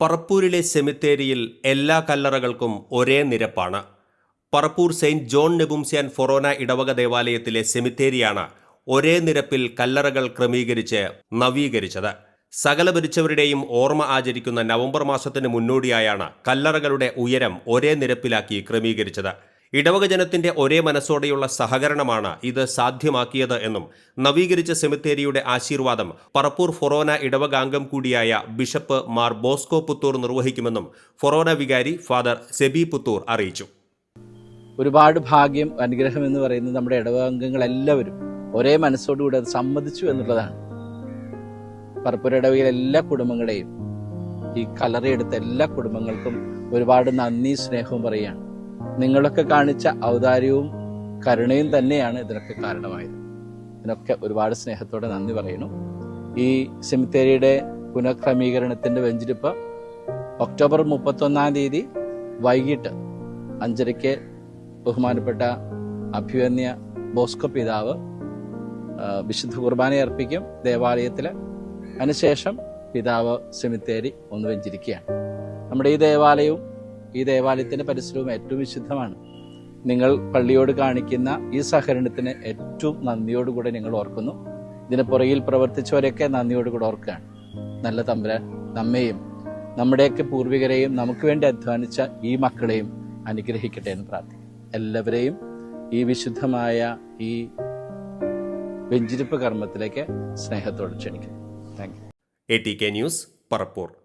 പറപ്പൂരിലെ സെമിത്തേരിയിൽ എല്ലാ കല്ലറകൾക്കും ഒരേ നിരപ്പാണ്. Parappur saint John Nepomucene forane ഇടവക ദേവാലയത്തിലെ സെമിത്തേരിയാണ് ഒരേ നിരപ്പിൽ കല്ലറകൾ ക്രമീകരിച്ച് നവീകരിച്ചത്. സകല ഭരിച്ചവരുടെയും ഓർമ്മ ആചരിക്കുന്ന നവംബർ മാസത്തിന് മുന്നോടിയായാണ് കല്ലറകളുടെ ഉയരം ഒരേ നിരപ്പിലാക്കി ക്രമീകരിച്ചത്. ഇടവക ജനത്തിന്റെ ഒരേ മനസ്സോടെയുള്ള സഹകരണമാണ് ഇത് സാധ്യമാക്കിയത് എന്നും നവീകരിച്ച സെമിത്തേരിയുടെ ആശീർവാദം പറപ്പൂർ ഫൊറോന ഇടവകാംഗം കൂടിയായ ബിഷപ്പ് മാർ ബോസ്കോ പുത്തൂർ നിർവഹിക്കുമെന്നും ഫൊറോന വികാരി ഫാദർ സെബി പുത്തൂർ അറിയിച്ചു. ഒരുപാട് ഭാഗ്യം അനുഗ്രഹം എന്ന് പറയുന്നത് നമ്മുടെ ഇടവകാംഗങ്ങൾ എല്ലാവരും ഒരേ മനസ്സോടുകൂടി അത് സമ്മതിച്ചു എന്നുള്ളതാണ്. പറപ്പൂർ ഇടവകയിലെ എല്ലാ കുടുംബങ്ങളെയും ഈ കലറിയെടുത്ത എല്ലാ കുടുംബങ്ങൾക്കും ഒരുപാട് നന്ദി സ്നേഹവും പറയുകയാണ്. നിങ്ങളൊക്കെ കാണിച്ച ഔദാര്യവും കരുണയും തന്നെയാണ് ഇതിനൊക്കെ കാരണമായത്. ഇതിനൊക്കെ ഒരുപാട് സ്നേഹത്തോടെ നന്ദി പറയുന്നു. ഈ സെമിത്തേരിയുടെ പുനഃക്രമീകരണത്തിന്റെ വെഞ്ചിരിപ്പ് ഒക്ടോബർ മുപ്പത്തൊന്നാം തീയതി വൈകിട്ട് അഞ്ചരയ്ക്ക് ബഹുമാനപ്പെട്ട അഭിവന്യ ബോസ്കോ പിതാവ് വിശുദ്ധ കുർബാന അർപ്പിക്കും ദേവാലയത്തിൽ അതിനുശേഷം പിതാവ് സെമിത്തേരി ഒന്ന് വെഞ്ചിരിക്കുകയാണ്. നമ്മുടെ ഈ ദേവാലയവും ഈ ദേവാലയത്തിന്റെ പരിസരവും ഏറ്റവും വിശുദ്ധമാണ്. നിങ്ങൾ പള്ളിയോട് കാണിക്കുന്ന ഈ സഹകരണത്തിന് ഏറ്റവും നന്ദിയോടുകൂടെ നിങ്ങൾ ഓർക്കുന്നു. ഇതിന് പുറകിൽ പ്രവർത്തിച്ചവരെയൊക്കെ നന്ദിയോടുകൂടെ ഓർക്കുകയാണ്. നല്ല തമ്പുരാൻ നമ്മെയും നമ്മുടെയൊക്കെ പൂർവികരെയും നമുക്ക് വേണ്ടി അധ്വാനിച്ച ഈ മക്കളെയും അനുഗ്രഹിക്കട്ടെ എന്ന് പ്രാർത്ഥിക്കും എല്ലാവരെയും ഈ വിശുദ്ധമായ ഈ വെഞ്ചിരിപ്പ് കർമ്മത്തിലേക്ക് സ്നേഹത്തോടെ ക്ഷണിക്കുന്നു. Thank you A T K news Parappur